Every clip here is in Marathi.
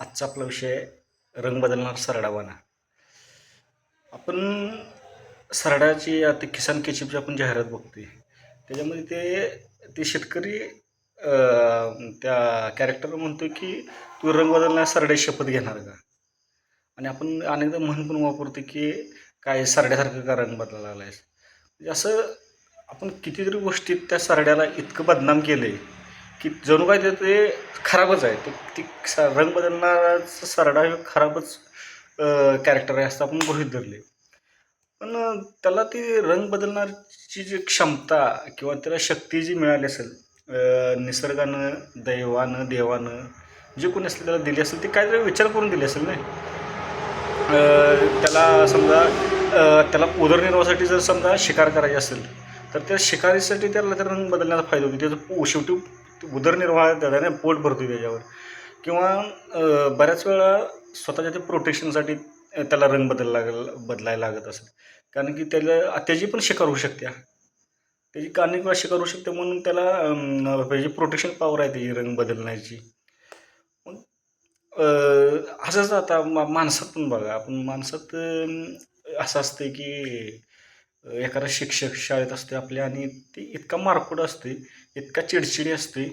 आजचा आपला विषय रंग बदलणार सरडावाना. आपण सरडाची आता किसान केचिपची आपण जाहिरात बघतोय. त्याच्यामध्ये ते ते शेतकरी त्या कॅरेक्टर म्हणतो की तू रंग बदलणार सरड्याची शपथ घेणार का? आणि आपण अनेकदा म्हण पण वापरतो की काय सरड्यासारखं का रंग बदलायला लागलायस म्हणजे असं आपण कितीतरी गोष्टीत त्या सरड्याला इतकं बदनाम केलं आहे की जणू काय ते ते खराबच आहे. ते ती स रंग बदलणाराचा सरडा हे खराबच कॅरेक्टर आहे असं आपण गृहीत धरले. पण त्याला ती रंग बदलण्याची जी क्षमता किंवा त्याला शक्ती जी मिळाली असेल निसर्गानं दैवानं देवानं जे कोणी असेल त्याला दिली असेल ते काहीतरी विचार करून दिली असेल नाही? त्याला समजा त्याला उदरनिर्वाहासाठी जर समजा शिकार करायची असेल तर त्या शिकारीसाठी त्याला त्या रंग बदलण्याचा फायदा होतो. त्याचं शेवटी उदरनिर्वाह त्याने पोट भरतो त्याच्यावर. किंवा बऱ्याच वेळा स्वतःच्या ते प्रोटेक्शनसाठी त्याला रंग बदल लागल बदलायला लागत असेल कारण की त्याला त्याची पण शिकार होऊ शकते. त्याची अनेक वेळा शिकार होऊ शकते म्हणून त्याला त्याची प्रोटेक्शन पॉवर आहे त्याची रंग बदलण्याची. मग असंच आता मा माणसात पण बघा आपण माणसात असं असतं की एखादा शिक्षक शाळेत असते आपल्या आणि ते इतका मारकुड असते इतका चिडचिडी असते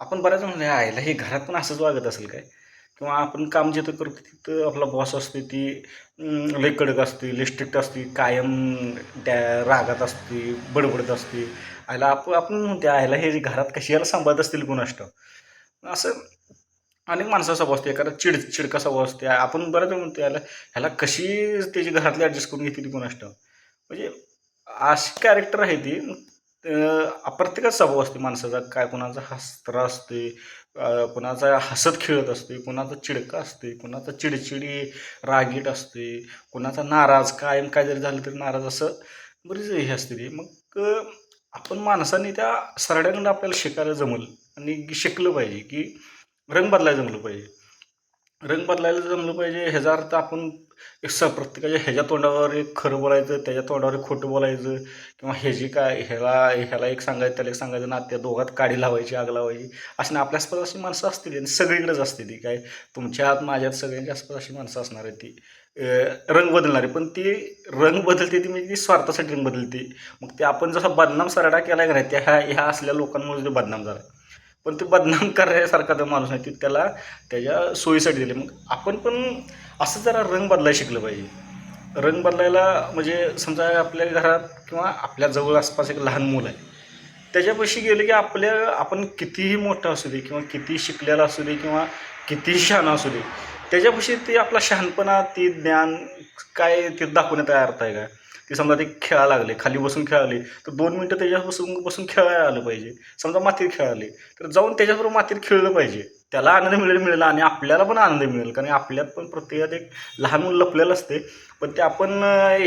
आपण बऱ्याच म्हणजे आयला हे घरात पण असंच वागत असेल काय? किंवा आपण काम जिथं करतो तिथं आपला बॉस असते ती लई लय कडक असते लय स्ट्रिक्ट असते कायम त्या रागात असते बडबडत असते आयला आपण आपण म्हणते आयला हे घरात कशी याला सांभाळत असतील गुणष्ट असं अनेक माणसं स्वभाव असते एखादा चिड चिडका स्वभाव असते आपण बऱ्याच म्हणतो याला ह्याला कशी त्याची घरातली ॲडजस्ट करून घेतली कोणाष्ट? म्हणजे अशी कॅरेक्टर आहे ती. प्रत्येकाचा स्वभाव असते माणसाचा. काय कोणाचा हसरा असते कोणाचा हसत खेळत असते कोणाचा चिडका असते कोणाचा चिडचिडी रागीट असते कोणाचा नाराज कायम काय जरी झालं तरी नाराज असं बरीच हे असते ती. मग आपण माणसाने त्या सरड्याकडून आपल्याला शिकायला जमल आणि शिकलं पाहिजे की रंग बदलायला जमलं पाहिजे. रंग बदलायला जमलं पाहिजे. ह्याचा अर्थ आपण एक स प्रत्येकाच्या ह्याच्या तोंडावर एक खरं बोलायचं त्याच्या तोंडावर एक खोटं बोलायचं किंवा ह्याची काय ह्याला ह्याला एक सांगायचं त्याला एक सांगायचं ना त्या दोघात काडी लावायची आग लावायची. अशी ना आपल्या आसपास अशी माणसं असतील आणि सगळीकडेच असते ती काय. तुमच्या आत माझ्यात सगळ्यांच्या आसपास अशी माणसं असणार आहे ती. रंग बदलणारी. पण ती रंग बदलते ती म्हणजे ती स्वार्थासाठी रंग बदलते. मग ते आपण जसा बदनाम सराडा केला का नाही त्या ह्या ह्या असलेल्या लोकांमुळे ते बदनाम झाला पण ते बदनाम करण्यासारखा तो माणूस नाही ते त्याला त्याच्या सोयीसाठी दिले. मग आपण पण असं जरा रंग बदलायला शिकलं पाहिजे. रंग बदलायला म्हणजे समजा आपल्या घरात किंवा आपल्या जवळ आसपास एक लहान मुलं आहे त्याच्यापाशी गेलं की आपल्या आपण कितीही मोठं असू दे किंवा किती शिकलेला असू दे किंवा कितीही शहाणा असू दे त्याच्यापाशी ते आपला शहाणपणा ती ज्ञान काय ते दाखवण्यात अर्थ आहे का? ते समजा ते खेळायला लागले खाली बसून खेळाले तर दोन मिनटं त्याच्यापासून बसून खेळायला आलं पाहिजे. समजा मातीत खेळाले तर जाऊन त्याच्याबरोबर मातीत खेळलं पाहिजे. त्याला आनंद मिळेल मिळेल आणि आपल्याला पण आनंद मिळेल. कारण आपल्यात पण प्रत्येकात एक लहान मुलं लपलेलं असते. पण ते आपण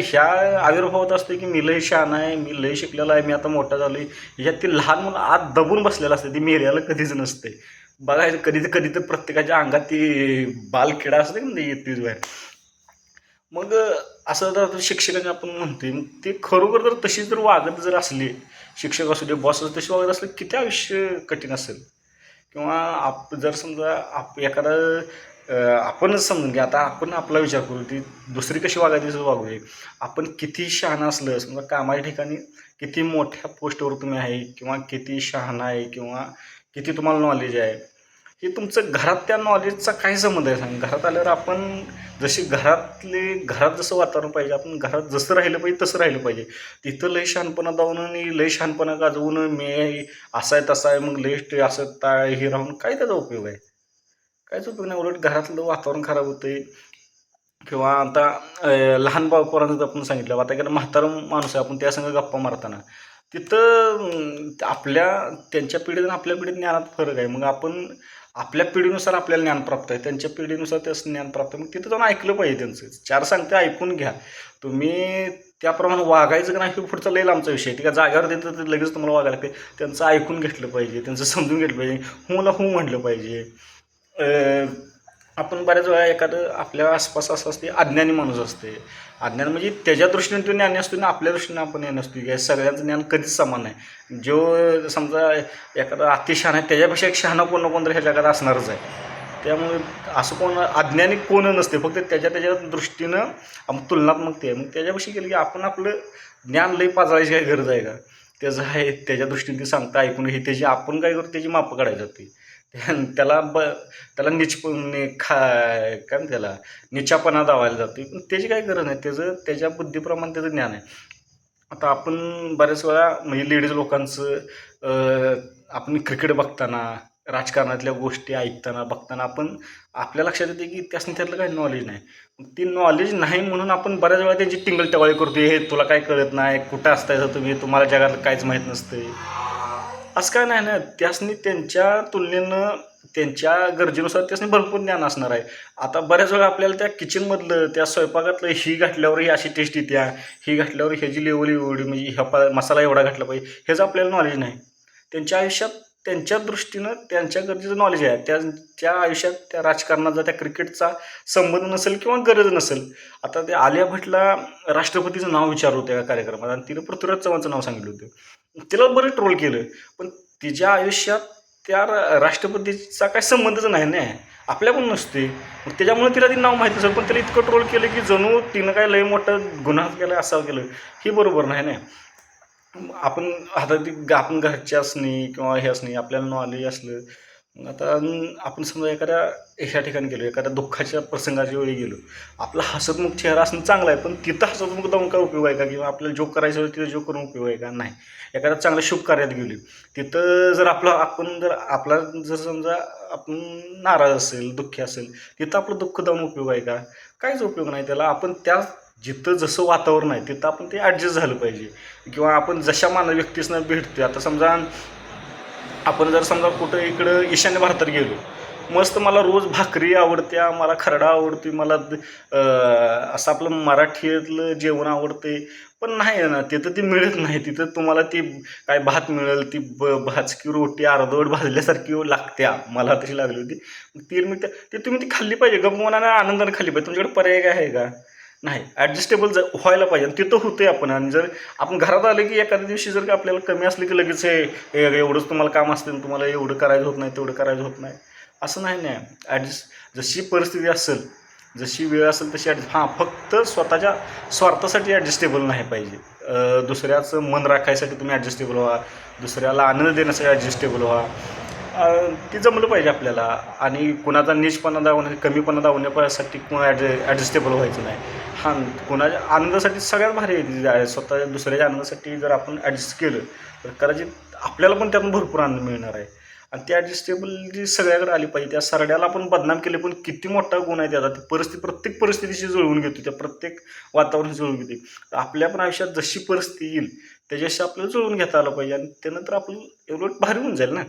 ह्या आविर्भावात असते की मी लय शहाणा आहे मी लय शिकलेला आहे मी आता मोठा झालो आहे ह्यात ती लहान मुलं आत दबून बसलेलं असते ती मेल्याला कधीच नसते. बघायचं कधी तर कधी तर प्रत्येकाच्या अंगात ती बालकिडा असते ना येतेच बाहेर. मग असं जर शिक्षकांनी आपण म्हणतोय मग ते खरोखर जर तशी जर वागत जर असली शिक्षक असू दे बॉस असू तशी वागत असले किती आयुष्य कठीण असेल? किंवा आप जर समजा आप एखादा आपण आपणच समजून घ्या आता आपण आपला विचार करू ती दुसरी कशी वागायची वागूया वागू दे आपण किती शहाणा असलं समजा कामाच्या ठिकाणी किती मोठ्या पोस्टवर तुम्ही आहे किंवा किती शहाणा आहे किंवा किती तुम्हाला नॉलेज आहे हे तुमचं घरात त्या नॉलेजचा काय संबंध आहे? सांग. घरात आल्यावर आपण जशी घरातले घरात जसं वातावरण पाहिजे आपण घरात जसं राहिलं पाहिजे तसं राहिलं पाहिजे. तिथं लय शहाणपणा जाऊन आणि लय शहाणपणा गाजवून मी असा आहे तसा आहे मग लेस्ट असं ताय हे राहून काय त्याचा उपयोग आहे? कायच उपयोग नाही. उलट घरातलं वातावरण खराब होतंय किंवा आता लहान पोरांचं आपण सांगितलं आता एखादा म्हातारा माणूस आहे आपण त्या संग गप्पा मारताना तिथं आपल्या त्यांच्या पिढीत आणि आपल्या पिढीत ज्ञानात फरक आहे. मग आपण आपल्या पिढीनुसार आपल्याला ज्ञान प्राप्त आहे त्यांच्या पिढीनुसार त्याचं ज्ञान प्राप्त आहे. मग तिथं जाऊन ऐकलं पाहिजे त्यांचं. चार सांगते ऐकून घ्या. तुम्ही त्याप्रमाणे वागायचं का नाही हे पुढचा लई आमचा विषय आहे. ती का जागेवर देतं तर लगेच तुम्हाला वागायला लागते. त्यांचं ऐकून घेतलं पाहिजे त्यांचं समजून घेतलं पाहिजे. हुला हू म्हटलं पाहिजे. आपण बऱ्याच वेळा एखादं आपल्या आसपास असं असते अज्ञानी माणूस असते. अज्ञान म्हणजे त्याच्या दृष्टीने तो ज्ञानी असतो आणि आपल्या दृष्टीने आपण ज्ञान असतो. या सगळ्यांचं ज्ञान कधीच समान नाही. जो समजा एखादा अतिशहाण आहे त्याच्यापेक्षा एक शहाणा कोण कोण तरी ह्या जगात असणारच आहे. त्यामुळे असं कोण अज्ञानी कोण नसते फक्त त्याच्या त्याच्या दृष्टीनं आपण तुलनात्मक ते. आहे मग त्याच्यापाशी केलं की आपण आपलं ज्ञान लई पाजळायची काही गरज आहे का? त्याचं आहे त्याच्या दृष्टीने ते सांगता ऐकून हे त्याची आपण काय करतो त्याची मापं काढायची होती त्याला ब त्याला निचपणे खा काय म्हणते त्याला निचापणा दावायला जातो पण त्याची काही गरज नाही. त्याचं त्याच्या बुद्धीप्रमाणे त्याचं ज्ञान आहे. आता आपण बऱ्याच वेळा म्हणजे लेडीज लोकांचं आपण क्रिकेट बघताना राजकारणातल्या गोष्टी ऐकताना बघताना आपण आपल्या लक्षात येते की त्यासनी त्यातलं काही नॉलेज नाही. ती नॉलेज नाही म्हणून आपण बऱ्याच वेळा त्यांची टिंगल टवाळी करतो हे तुला काय कळत नाही? कुठं असतायचं तुम्ही? तुम्हाला जगातलं काहीच माहीत नसते असं काय नाही ना त्यासनी त्यांच्या तुलनेनं त्यांच्या गरजेनुसार त्यासनी भरपूर ज्ञान असणार आहे. आता बऱ्याच वेळा आपल्याला त्या किचनमधलं त्या स्वयंपाकातलं ही घातल्यावर ही अशी टेस्ट येते ही. घातल्यावर ह्याची लेवल एवढी म्हणजे ह्या पा मसाला एवढा घातला पाहिजे. ह्याचं आपल्याला नॉलेज नाही. त्यांच्या आयुष्यात त्यांच्या दृष्टीनं त्यांच्या गरजेचं नॉलेज आहे. त्यांच्या आयुष्यात त्या राजकारणाचा त्या क्रिकेटचा संबंध नसेल किंवा गरज नसेल. आता ते आलिया भटला राष्ट्रपतीचं नाव विचारलं होतं या कार्यक्रमात आणि तिनं पृथ्वीराज चव्हाणचं नाव सांगितलं होतं. तिला बरं ट्रोल केलं. पण तिच्या आयुष्यात त्या रा- राष्ट्रपतीचा काही संबंधच नाही ना. आपल्या पण नसते. मग त्याच्यामुळे तिला ती नाव माहीत नसेल पण तिला इतकं ट्रोल केलं की जणू तिनं काय लय मोठा गुन्हा केला असावं केलं. हे बरोबर नाही ना. आपण आता ती आपण घरचे असणे किंवा हे असणे आपल्याला नॉलेज असलं आता आपण समजा एखाद्या ह्या ठिकाणी गेलो एखाद्या दुःखाच्या प्रसंगाच्या वेळी गेलो. आपला हसतमुख चेहरा असणं चांगला आहे पण तिथं हसतमुख जाऊन काय उपयोग आहे का? किंवा आपल्याला जोक करायचं होतं तिथं जोक करून उपयोग आहे का? नाही. एखाद्या चांगल्या शुभ कार्यात गेलो तिथं जर आपलं आपण जर आपला जर समजा आपण नाराज असेल दुःखी असेल तिथं आपलं दुःख जाऊन उपयोग आहे का? काहीच उपयोग नाही. त्याला आपण त्या जिथं जसं वातावरण आहे तिथं आपण ते ॲडजस्ट झालं पाहिजे. किंवा आपण जशा मानव व्यक्तीसनं भेटतो आता समजा आपण जर समजा कुठं इकडं ईशान्य भारतात गेलो मस्त मला रोज भाकरी आवडत्या मला खरडा आवडते मला असं आपलं मराठीतलं जेवण आवडते पण नाही आहे ना तिथं ती मिळत नाही. तिथं तुम्हाला ती काय भात मिळेल ती ब भाजकी रोटी अर्धवट भाजल्यासारखी लागत्या. मला तशी लागली होती. ती मी त्या- ती तुम्ही ती खाल्ली पाहिजे गमवण्याने आनंदाने खाल्ली पाहिजे. तुमच्याकडे पर्याय काय आहे का? नाही. ॲडजस्टेबल ज व्हायला पाहिजे आणि तिथं होते आपण. आणि जर आपण घरात आलं की एखाद्या दिवशी जर का आपल्याला कमी असली की लगेच हे एवढंच तुम्हाला काम असतं तुम्हाला एवढं करायचं होत नाही तेवढं करायचं होत नाही. असं नाही नाही. ॲडजस्ट जशी परिस्थिती असेल जशी वेळ असेल तशी ॲडजस्ट हां फक्त स्वतःच्या स्वार्थासाठी ॲडजस्टेबल नाही पाहिजे. दुसऱ्याचं मन राखायसाठी तुम्ही ॲडजस्टेबल व्हा. दुसऱ्याला आनंद देण्यासाठी ॲडजस्टेबल व्हा. ती जमलं पाहिजे आपल्याला. आणि कुणाचा निजपणा दावण्या कमीपणा दावण्यासाठी कुणा ॲड ॲडजस्टेबल व्हायचं नाही. हां कोणाच्या आनंदासाठी सगळ्यात भारी आहे ती स्वतः दुसऱ्याच्या आनंदासाठी जर आपण ॲडजस्ट केलं तर कदाचित आपल्याला पण त्यातून भरपूर आनंद मिळणार आहे. आणि ती ॲडजस्टेबल जी सगळ्याकडे आली पाहिजे त्या सरड्याला आपण बदनाम केले पण किती मोठा गुण आहे त्याचा ती परिस्थिती प्रत्येक परिस्थितीशी जुळवून घेतो त्या प्रत्येक वातावरण जुळवून घेते. तर आपल्या पण आयुष्यात जशी परिस्थिती येईल त्याच्याशी आपल्याला जुळवून घेता आलं पाहिजे आणि त्यानंतर आपलं एवढं भारी होऊन जाईल ना.